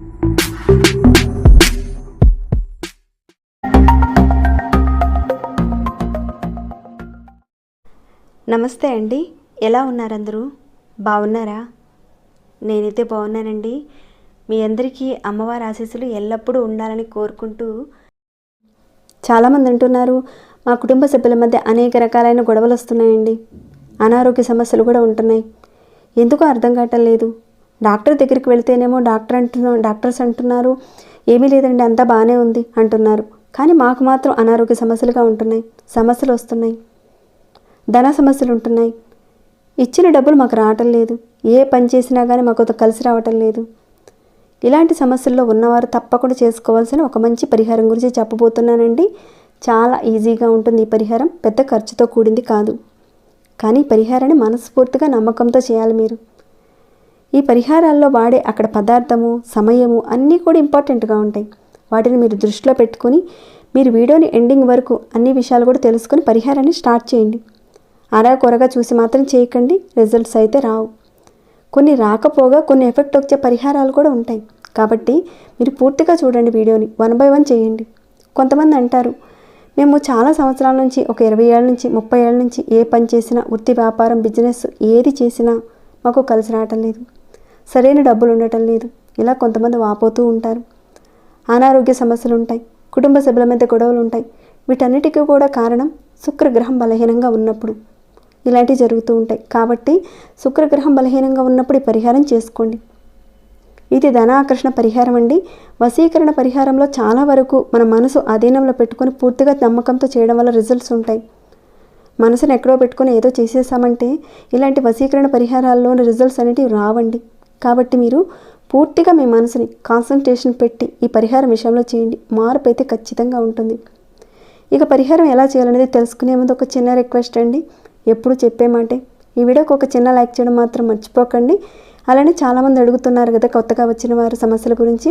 నమస్తే అండి. ఎలా ఉన్నారందరూ? బాగున్నారా? నేనైతే బాగున్నానండి. మీ అందరికీ అమ్మవారి ఆశీస్సులు ఎల్లప్పుడూ ఉండాలని కోరుకుంటూ చాలామంది అంటున్నారు మా కుటుంబ సభ్యుల మధ్య అనేక రకాలైన గొడవలు వస్తున్నాయండి. అనారోగ్య సమస్యలు కూడా ఉంటున్నాయి. ఎందుకో అర్థం కావటం లేదు. డాక్టర్ దగ్గరికి వెళ్తేనేమో డాక్టర్ అంటున్నా డాక్టర్స్ అంటున్నారు. ఏమీ లేదండి అంతా బాగానే ఉంది అంటున్నారు. కానీ మాకు మాత్రం అనారోగ్య సమస్యలుగా ఉంటున్నాయి. సమస్యలు వస్తున్నాయి. ధన సమస్యలు ఉంటున్నాయి. ఇచ్చిన డబ్బులు మాకు రావటం లేదు. ఏ పని చేసినా కానీ మాకు కలిసి రావటం లేదు. ఇలాంటి సమస్యల్లో ఉన్నవారు తప్పకుండా చేసుకోవాల్సిన ఒక మంచి పరిహారం గురించి చెప్పబోతున్నానండి. చాలా ఈజీగా ఉంటుంది ఈ పరిహారం. పెద్ద ఖర్చుతో కూడింది కాదు. కానీ ఈ పరిహారాన్ని మనస్ఫూర్తిగా నమ్మకంతో చేయాలి మీరు. ఈ పరిహారాల్లో వాడే అక్కడ పదార్థము సమయము అన్నీ కూడా ఇంపార్టెంట్గా ఉంటాయి. వాటిని మీరు దృష్టిలో పెట్టుకొని మీరు వీడియోని ఎండింగ్ వరకు అన్ని విషయాలు కూడా తెలుసుకొని పరిహారాన్ని స్టార్ట్ చేయండి. అలా కొరగా చూసి మాత్రం చేయకండి రిజల్ట్స్ అయితే రావు. కొన్ని రాకపోగా కొన్ని ఎఫెక్ట్ వచ్చే పరిహారాలు కూడా ఉంటాయి. కాబట్టి మీరు పూర్తిగా చూడండి వీడియోని వన్ బై వన్ చేయండి. కొంతమంది అంటారు మేము చాలా సంవత్సరాల నుంచి ఒక ఇరవై ఏళ్ళ నుంచి ముప్పై ఏళ్ళ నుంచి ఏ పని చేసినా వృత్తి వ్యాపారం బిజినెస్ ఏది చేసినా మాకు కలిసి రావటం లేదు. సరైన డబ్బులు ఉండటం లేదు. ఇలా కొంతమంది వాపోతూ ఉంటారు. అనారోగ్య సమస్యలు ఉంటాయి కుటుంబ సభ్యుల మధ్య గొడవలు ఉంటాయి వీటన్నిటికీ కూడా కారణం శుక్రగ్రహం బలహీనంగా ఉన్నప్పుడు. ఇలాంటివి జరుగుతూ ఉంటాయి. కాబట్టి శుక్రగ్రహం బలహీనంగా ఉన్నప్పుడు ఈ పరిహారం చేసుకోండి. ఇది ధనాకర్షణ పరిహారం అండి. వశీకరణ పరిహారంలో చాలా వరకు మన మనసు అధీనంలో పెట్టుకొని పూర్తిగా నమ్మకంతో చేయడం వల్ల రిజల్ట్స్ ఉంటాయి. మనసును ఎక్కడో పెట్టుకొని ఏదో చేసేసామంటే ఇలాంటి వశీకరణ పరిహారాల్లోని రిజల్ట్స్ అనేటివి రావండి. కాబట్టి మీరు పూర్తిగా మీ మనసుని కాన్సన్ట్రేషన్ పెట్టి ఈ పరిహారం విషయంలో చేయండి. మార్పు అయితే ఖచ్చితంగా ఉంటుంది. ఇక పరిహారం ఎలా చేయాలనేది తెలుసుకునే ముందు ఒక చిన్న రిక్వెస్ట్ అండి. ఎప్పుడు చెప్పే మాటే. ఈ వీడియోకి ఒక చిన్న లైక్ చేయడం మాత్రం మర్చిపోకండి. అలానే చాలామంది అడుగుతున్నారు కదా కొత్తగా వచ్చిన వారి సమస్యల గురించి.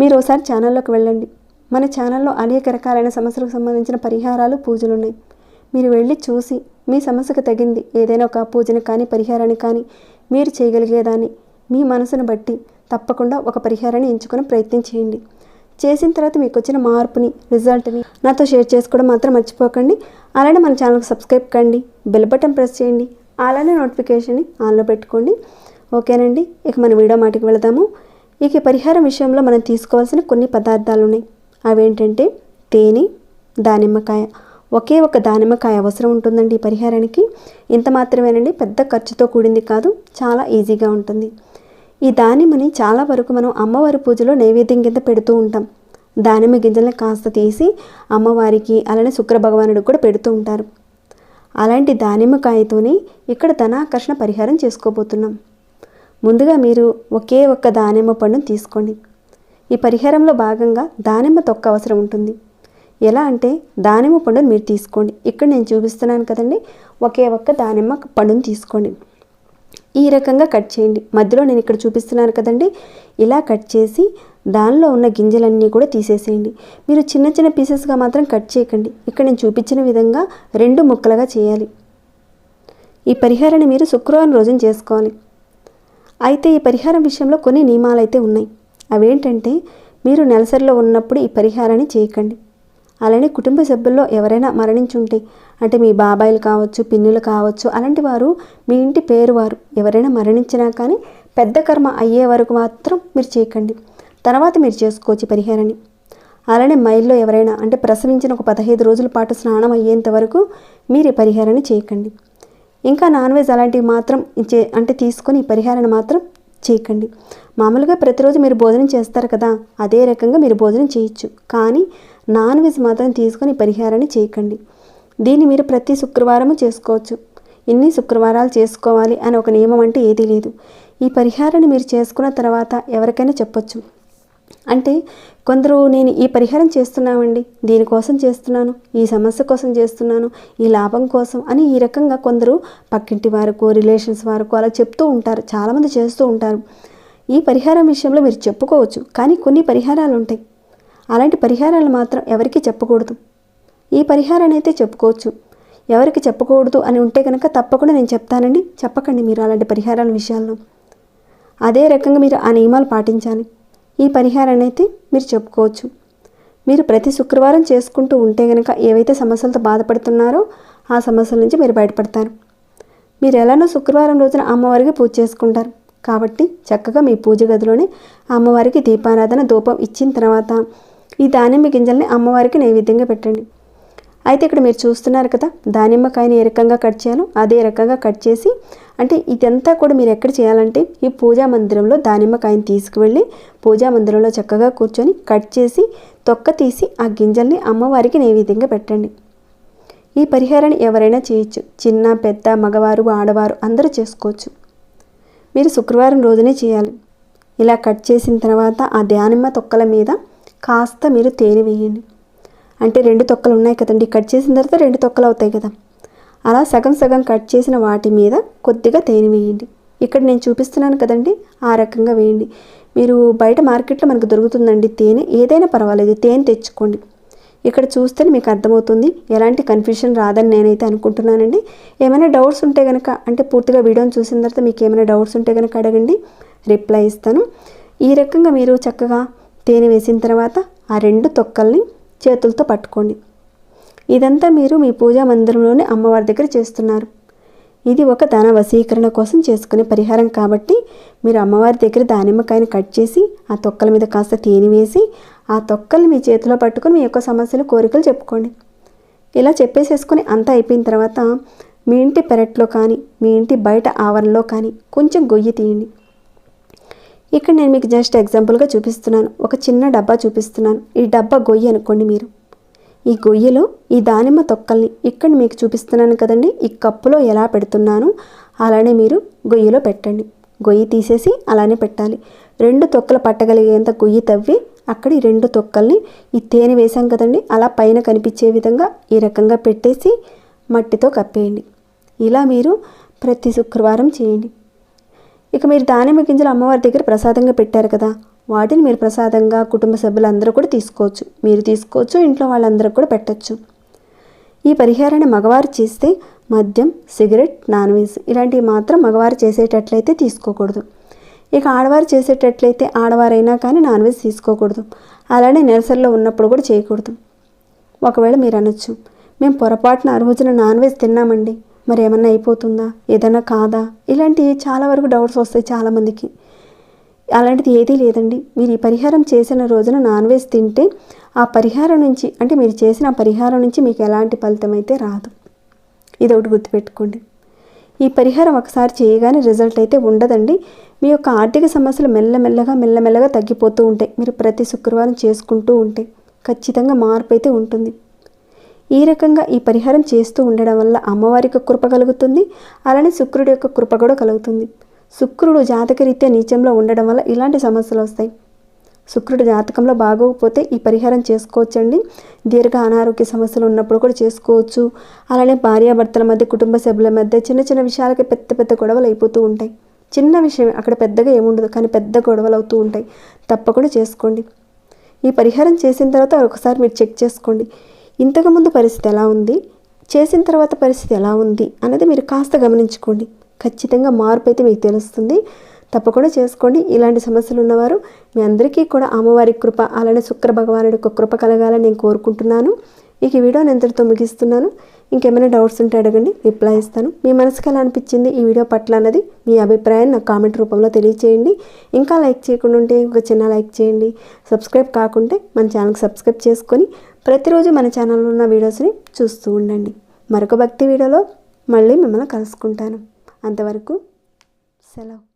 మీరు ఒకసారి ఛానల్లోకి వెళ్ళండి. మన ఛానల్లో అనేక రకాలైన సమస్యలకు సంబంధించిన పరిహారాలు పూజలు ఉన్నాయి. మీరు వెళ్ళి చూసి మీ సమస్యకు తగింది. ఏదైనా ఒక పూజని కానీ పరిహారాన్ని కానీ మీరు చేయగలిగేదాన్ని. మీ మనసును బట్టి తప్పకుండా ఒక పరిహారాన్ని ఎంచుకుని ప్రయత్నం చేయండి. చేసిన తర్వాత మీకు వచ్చిన మార్పుని రిజల్ట్ని నాతో షేర్ చేసుకోవడం మాత్రం మర్చిపోకండి. అలానే మన ఛానల్కి సబ్స్క్రైబ్ కండి బెల్ బటన్ ప్రెస్ చేయండి అలానే నోటిఫికేషన్ని ఆన్లో పెట్టుకోండి. ఓకేనండి? ఇక మన వీడియో మాటికి వెళదాము. ఇక పరిహారం విషయంలో మనం తీసుకోవాల్సిన కొన్ని పదార్థాలు ఉన్నాయి అవేంటంటే తేనె దానిమ్మకాయ. ఒకే ఒక దానిమ్మకాయ అవసరం ఉంటుందండి ఈ పరిహారానికి. ఇంత మాత్రమేనండి పెద్ద ఖర్చుతో కూడింది కాదు చాలా ఈజీగా ఉంటుంది. ఈ దానిమ్మని చాలా వరకు మనం అమ్మవారి పూజలో నైవేద్యం కింద పెడుతూ ఉంటాం. దానిమ్మ గింజల్ని కాస్త తీసి అమ్మవారికి అలానే శుక్రభగవానుడికి కూడా పెడుతూ ఉంటారు. అలాంటి దానిమ్మకాయతోనే ఇక్కడ ధనాకర్షణ పరిహారం చేసుకోబోతున్నాం. ముందుగా మీరు ఒకే ఒక్క దానిమ్మ పండును తీసుకోండి. ఈ పరిహారంలో భాగంగా దానిమ్మ తొక్క అవసరం ఉంటుంది. ఎలా అంటే దానిమ్మ పండును మీరు తీసుకోండి. ఇక్కడ నేను చూపిస్తున్నాను కదండి. ఒకే ఒక్క దానిమ్మ పండును తీసుకోండి. ఈ రకంగా కట్ చేయండి. మధ్యలో నేను ఇక్కడ చూపిస్తున్నాను కదండి. ఇలా కట్ చేసి దానిలో ఉన్న గింజలన్నీ కూడా తీసేసేయండి. మీరు చిన్న చిన్న పీసెస్గా మాత్రం కట్ చేయకండి. ఇక్కడ నేను చూపించిన విధంగా రెండు ముక్కలుగా చేయాలి. ఈ పరిహారాన్ని మీరు శుక్రవారం రోజున చేసుకోవాలి. అయితే ఈ పరిహారం విషయంలో కొన్ని నియమాలు అయితే ఉన్నాయి. అవేంటంటే మీరు నెలసరిలో ఉన్నప్పుడు ఈ పరిహారాన్ని చేయకండి. అలానే కుటుంబ సభ్యుల్లో ఎవరైనా మరణించుంటే అంటే మీ బాబాయిలు కావచ్చు పిన్నులు కావచ్చు అలాంటి వారు మీ ఇంటి పేరు వారు ఎవరైనా మరణించినా కానీ పెద్ద కర్మ అయ్యే వరకు మాత్రం మీరు చేయకండి. తర్వాత మీరు చేసుకోవచ్చు పరిహారాన్ని. అలానే మైల్లో ఎవరైనా అంటే ప్రసవించిన ఒక పదహైదు రోజుల పాటు స్నానం అయ్యేంత వరకు మీరు ఈ పరిహారాన్ని చేయకండి. ఇంకా నాన్ వెజ్ అలాంటివి మాత్రం చే అంటే తీసుకొని ఈ పరిహారాన్ని మాత్రం చేయకండి. మామూలుగా ప్రతిరోజు మీరు భోజనం చేస్తారు కదా అదే రకంగా మీరు భోజనం చేయొచ్చు. కానీ నాన్ వెజ్ మాత్రం తీసుకొని పరిహారాన్ని చేయకండి. దీన్ని మీరు ప్రతి శుక్రవారము చేసుకోవచ్చు. ఇన్ని శుక్రవారాలు చేసుకోవాలి అని ఒక నియమం అంటే ఏదీ లేదు. ఈ పరిహారాన్ని మీరు చేసుకున్న తర్వాత ఎవరికైనా చెప్పొచ్చు. అంటే కొందరు నేను ఈ పరిహారం చేస్తున్నామండి. దీనికోసం చేస్తున్నాను. ఈ సమస్య కోసం చేస్తున్నాను. ఈ లాభం కోసం అని ఈ రకంగా కొందరు పక్కింటి వారికి రిలేషన్స్ వారికి అలా చెప్తూ ఉంటారు. చాలామంది చేస్తూ ఉంటారు. ఈ పరిహారం విషయంలో మీరు చెప్పుకోవచ్చు. కానీ కొన్ని పరిహారాలు ఉంటాయి. అలాంటి పరిహారాలు మాత్రం ఎవరికి చెప్పకూడదు. ఈ పరిహారాన్ని అయితే చెప్పుకోవచ్చు. ఎవరికి చెప్పకూడదు అని ఉంటే కనుక తప్పకుండా నేను చెప్తానండి. చెప్పకండి మీరు అలాంటి పరిహారాల విషయాల్లో. అదే రకంగా మీరు ఆ నియమాలు పాటించాలి. ఈ పరిహారాన్ని అయితే మీరు చెప్పుకోవచ్చు. మీరు ప్రతి శుక్రవారం చేసుకుంటూ ఉంటే కనుక ఏవైతే సమస్యలతో బాధపడుతున్నారో ఆ సమస్యల నుంచి మీరు బయటపడతారు. మీరు ఎలానో శుక్రవారం రోజున అమ్మవారికి పూజ చేసుకుంటారు. కాబట్టి చక్కగా మీ పూజ గదిలోనే అమ్మవారికి దీపారాధన ధూపం ఇచ్చిన తర్వాత ఈ దానిమ్మ గింజల్ని అమ్మవారికి నైవేద్యంగా పెట్టండి. అయితే ఇక్కడ మీరు చూస్తున్నారు కదా దానిమ్మకాయని ఏ రకంగా కట్ చేయాలో అదే రకంగా కట్ చేసి అంటే ఇదంతా కూడా మీరు ఎక్కడ చేయాలంటే ఈ పూజా మందిరంలో దానిమ్మకాయని తీసుకువెళ్ళి పూజా మందిరంలో చక్కగా కూర్చొని కట్ చేసి తొక్క తీసి ఆ గింజల్ని అమ్మవారికి నైవేద్యంగా పెట్టండి. ఈ పరిహారాన్ని ఎవరైనా చేయొచ్చు. చిన్న పెద్ద మగవారు ఆడవారు అందరూ చేసుకోవచ్చు. మీరు శుక్రవారం రోజునే చేయాలి. ఇలా కట్ చేసిన తర్వాత ఆ దానిమ్మ తొక్కల మీద కాస్త మీరు తేనె వేయండి. అంటే రెండు తొక్కలు ఉన్నాయి కదండి కట్ చేసిన తర్వాత రెండు తొక్కలు అవుతాయి కదా. అలా సగం సగం కట్ చేసిన వాటి మీద కొద్దిగా తేనె వేయండి. ఇక్కడ నేను చూపిస్తున్నాను కదండి ఆ రకంగా వేయండి. మీరు బయట మార్కెట్లో మనకు దొరుకుతుందండి తేనె ఏదైనా పర్వాలేదు తేనె తెచ్చుకోండి. ఇక్కడ చూస్తేనే మీకు అర్థమవుతుంది ఎలాంటి కన్ఫ్యూషన్ రాదని నేనైతే అనుకుంటున్నానండి. ఏమైనా డౌట్స్ ఉంటే కనుక అంటే పూర్తిగా వీడియోని చూసిన తర్వాత మీకు ఏమైనా డౌట్స్ ఉంటే కనుక అడగండి రిప్లై ఇస్తాను. ఈ రకంగా మీరు చక్కగా తేనె వేసిన తర్వాత ఆ రెండు తొక్కల్ని చేతులతో పట్టుకోండి. ఇదంతా మీరు మీ పూజా మందిరంలోనే అమ్మవారి దగ్గర చేస్తున్నారు. ఇది ఒక ధన వశీకరణ కోసం చేసుకునే పరిహారం కాబట్టి మీరు అమ్మవారి దగ్గర దానిమ్మకాయని కట్ చేసి ఆ తొక్కల మీద కాస్త తేనె వేసి ఆ తొక్కలు మీ చేతిలో పట్టుకొని మీ యొక్క సమస్యలు కోరికలు చెప్పుకోండి. ఇలా చెప్పేసేసుకొని అంతా అయిపోయిన తర్వాత మీ ఇంటి పెరట్లో కానీ మీ ఇంటి బయట ఆవరణలో కానీ కొంచెం గొయ్యి తీయండి. ఇక్కడ నేను మీకు జస్ట్ ఎగ్జాంపుల్గా చూపిస్తున్నాను. ఒక చిన్న డబ్బా చూపిస్తున్నాను. ఈ డబ్బా గొయ్యి అనుకోండి మీరు. ఈ గొయ్యిలో ఈ దానిమ్మ తొక్కల్ని ఇక్కడ మీకు చూపిస్తున్నాను కదండి. ఈ కప్పులో ఎలా పెడుతున్నాను అలానే మీరు గొయ్యిలో పెట్టండి. గొయ్యి తీసేసి అలానే పెట్టాలి. రెండు తొక్కలు పట్టగలిగేంత గొయ్యి తవ్వి అక్కడ ఈ రెండు తొక్కల్ని ఈ తేనె వేసాం కదండి. అలా పైన కనిపించే విధంగా ఈ రకంగా పెట్టేసి మట్టితో కప్పేయండి. ఇలా మీరు ప్రతి శుక్రవారం చేయండి. ఇక మీరు దానిమ్మ గింజలు అమ్మవారి దగ్గర ప్రసాదంగా పెట్టారు కదా వాటిని మీరు ప్రసాదంగా కుటుంబ సభ్యులందరూ కూడా తీసుకోవచ్చు. మీరు తీసుకోవచ్చు ఇంట్లో వాళ్ళందరూ కూడా పెట్టచ్చు. ఈ పరిహారాన్ని మగవారు చేస్తే మద్యం సిగరెట్ నాన్ వెజ్ ఇలాంటివి మాత్రం మగవారు చేసేటట్లయితే తీసుకోకూడదు. ఇక ఆడవారు చేసేటట్లయితే ఆడవారైనా కానీ నాన్ వెజ్ తీసుకోకూడదు. అలానే నెలసరిలో ఉన్నప్పుడు కూడా చేయకూడదు. ఒకవేళ మీరు అనొచ్చు మేము పొరపాటున ఆ రోజున నాన్ వెజ్ తిన్నామండి. మరి ఏమన్నా అయిపోతుందా? ఏదైనా కాదా? ఇలాంటివి చాలా వరకు డౌట్స్ వస్తాయి చాలామందికి అలాంటిది ఏదీ లేదండి. మీరు ఈ పరిహారం చేసిన రోజున నాన్ వెజ్ తింటే ఆ పరిహారం నుంచి అంటే మీరు చేసిన ఆ పరిహారం నుంచి మీకు ఎలాంటి ఫలితం అయితే రాదు. ఇది ఒకటి గుర్తుపెట్టుకోండి. ఈ పరిహారం ఒకసారి చేయగానే రిజల్ట్ అయితే ఉండదండి. మీ యొక్క ఆర్థిక సమస్యలు మెల్లమెల్లగా మెల్లమెల్లగా తగ్గిపోతూ ఉంటాయి. మీరు ప్రతి శుక్రవారం చేసుకుంటూ ఉంటే ఖచ్చితంగా మార్పు అయితే ఉంటుంది. ఈ రకంగా ఈ పరిహారం చేస్తూ ఉండడం వల్ల అమ్మవారికి కృప కలుగుతుంది. అలానే శుక్రుడి యొక్క కృప కూడా కలుగుతుంది. శుక్రుడు జాతకరీత్యా నీచంలో ఉండడం వల్ల ఇలాంటి సమస్యలు వస్తాయి. శుక్రుడు జాతకంలో బాగోకపోతే ఈ పరిహారం చేసుకోవచ్చండి. దీర్ఘ అనారోగ్య సమస్యలు ఉన్నప్పుడు కూడా చేసుకోవచ్చు. అలానే భార్యాభర్తల మధ్య కుటుంబ సభ్యుల మధ్య చిన్న చిన్న విషయాలకి పెద్ద పెద్ద గొడవలు అయిపోతూ ఉంటాయి. చిన్న విషయం అక్కడ పెద్దగా ఏముండదు కానీ పెద్ద గొడవలు అవుతూ ఉంటాయి. తప్పకుండా చేసుకోండి. ఈ పరిహారం చేసిన తర్వాత ఒకసారి మీరు చెక్ చేసుకోండి. ఇంతకుముందు పరిస్థితి ఎలా ఉంది? చేసిన తర్వాత పరిస్థితి ఎలా ఉంది? అన్నది మీరు కాస్త గమనించుకోండి. ఖచ్చితంగా మార్పు అయితే మీకు తెలుస్తుంది. తప్పకుండా చేసుకోండి. ఇలాంటి సమస్యలు ఉన్నవారు మీ అందరికీ కూడా అమ్మవారి కృప అలానే శుక్ర భగవానుడి యొక్క కృప కలగాలని నేను కోరుకుంటున్నాను. ఇక ఈ నేను ఇంతటితో ముగిస్తున్నాను. ఇంకేమైనా డౌట్స్ ఉంటే అడగండి. రిప్లై ఇస్తాను. మీ మనసుకు ఎలా అనిపించింది ఈ వీడియో పట్ల అన్నది మీ అభిప్రాయాన్ని నాకు కామెంట్ రూపంలో తెలియచేయండి. ఇంకా లైక్ చేయకుండా ఉంటే ఒక చిన్న లైక్ చేయండి. సబ్స్క్రైబ్ కాకుంటే మన ఛానల్కి సబ్స్క్రైబ్ చేసుకొని ప్రతిరోజు మన ఛానల్లో ఉన్న వీడియోస్ని చూస్తూ ఉండండి. మరొక భక్తి వీడియోలో మళ్ళీ మిమ్మల్ని కలుసుకుంటాను. అంతవరకు సెలవు.